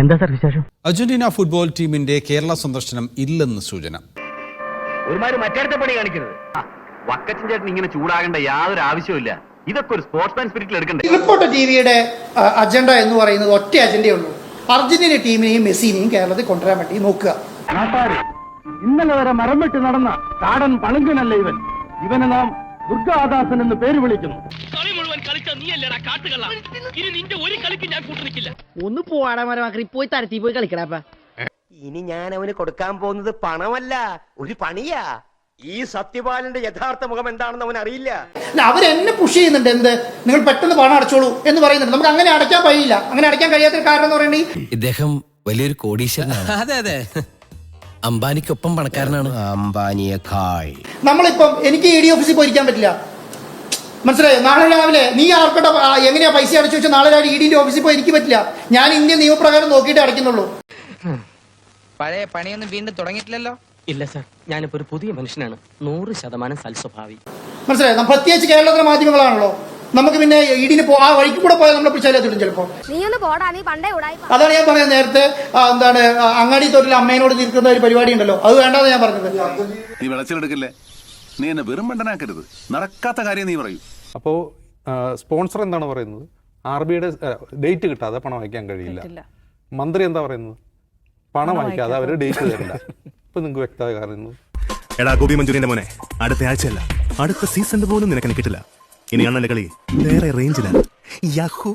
എന്താ സാർ വിശേഷം? Argentina football ടീമിന്റെ കേരള സന്ദർശനം ഇല്ലെന്ന് സൂചന. ഒരുമാതിരി മറ്റേടത്തെ പണി കാണിക്കരുത് വക്കച്ചൻ ചേട്ടൻ ഇങ്ങനെ ചൂടാകേണ്ട യാതൊരു ആവശ്യമില്ല ഇതൊക്കെ ഒരു സ്പോർട്സ്മാൻ സ്പിരിറ്റിൽ എടുക്കണ്ടേ? റിപ്പോർട്ട് ടി വിയുടെ അജണ്ട എന്ന് പറയുന്നത് ഒറ്റ അജണ്ടയുള്ളൂ അർജന്റീന ടീമിനെയും മെസ്സിനെയും കേരളത്തിൽ കൊണ്ടുവരാൻ വേണ്ടി നോക്കുക. ഇന്നലെ വരെ മരം വെട്ടി നടന്ന കാടൻ പളുങ്കനല്ല ഇവൻ? ഇവനെ നാം ദുർഗാദാസൻ എന്ന് പേര് വിളിക്കുന്നു. മുഴുവൻ കളിച്ച നീയല്ലടാ കാട്ടുകള്ള. ഇനി നിന്റെ ഒരു കളിക്ക് ഞാൻ കൂട്ടു നിൽക്കില്ല ഒന്ന് പോവാടാ മരമാക്കി പോയി തരത്തി പോയി കളിക്കടാപ്പ ഇനി ഞാൻ അവന് കൊടുക്കാൻ പോകുന്നത് പണമല്ല ഒരു പണിയാ. ഈ സത്യപാലന്റെ യഥാർത്ഥ മുഖം എന്താണെന്ന് അവൻ അറിയില്ല. അവരെന്നെ പുഷ് ചെയ്യുന്നുണ്ട് എന്ത്? നിങ്ങൾ പെട്ടെന്ന് പണം അടച്ചോളൂ എന്ന് പറയുന്നുണ്ട്. നമുക്ക് അങ്ങനെ അടയ്ക്കാൻ കഴിയില്ല. അങ്ങനെ അടയ്ക്കാൻ കഴിയാത്ത കാരണം എന്ന് പറയുന്നത് ഇദ്ദേഹം വലിയൊരു കോടീശ്വരനാണ്. അതെ അതെ. അംബാനിക്കൊപ്പം പണക്കാരനാണ്. അംബാനിയെ നമ്മളിപ്പം എനിക്ക് ഇ ഡി ഓഫീസിൽ പോയിരിക്കാൻ പറ്റില്ല. മനസ്സിലായോ? നാളെ രാവിലെ നീ ആർക്കട്ടെ എങ്ങനെയാ പൈസ അടച്ചു വെച്ചാൽ നാളെ രാവിലെ ഇഡിന്റെ ഡിന്റെ ഓഫീസിൽ പോയി എനിക്ക് പറ്റില്ല. ഞാൻ ഇന്ത്യൻ നിയമപ്രകാരം നോക്കിയിട്ട് അടയ്ക്കുന്നുള്ളൂ. പഴയ പണിയൊന്നും വീണ്ടും തുടങ്ങിയിട്ടില്ലല്ലോ? ഇല്ല സാർ. ഞാനിപ്പോ ഒരു പുതിയ മനുഷ്യനാണ്. നൂറ് ശതമാനം സൽസ്വഭാവി. മനസ്സിലായോ? പ്രത്യേകിച്ച് കേരളത്തിലെ മാധ്യമങ്ങളാണല്ലോ. നമുക്ക് പിന്നെ ഇടിന് പോ ആ വഴിക്ക് കൂടെ പോയാൽ നമ്മളെ പിടിച്ചാലും ചിലപ്പോ. നീ ഒന്ന് പോടാ നീ പണ്ടേ ഉടായി അതാണ് ഞാൻ പറഞ്ഞത് നേരത്തെ. എന്താണ് അങ്ങാടി തൊട്ടിൽ അമ്മേനോട് തീർക്കുന്ന ഒരു പരിപാടി ഉണ്ടല്ലോ. അത് വേണ്ടാന്ന് ഞാൻ പറഞ്ഞത്. നീ വിളച്ചിലെടുക്കല്ലേ? നീ എന്നെ വെറും മണ്ടനാക്കരുത്. നടക്കാത്ത കാര്യം നീ പറയൂ. അപ്പോൾ സ്പോൺസർ എന്താണ് പറയുന്നത്? ആർ ബിയുടെ ഡേറ്റ് കിട്ടാതെ പണം അയക്കാൻ കഴിയില്ല. മന്ത്രി എന്താ പറയുന്നത്? പണം അയക്കാതെ അവർ ഡേറ്റ് തരില്ല. ഇപ്പൊ നിങ്ങൾക്ക് വ്യക്തമായ കാരണം എടാ ഗോപി മഞ്ജുരിന്റെ മോനെ അടുത്ത ആഴ്ചയല്ല. അടുത്ത സീസൺ പോലും നിനക്ക് കിട്ടില്ല. ഇനി അണ്ണന്റെ കളി? വേറെ റേഞ്ചിലാണ് യാഹൂ.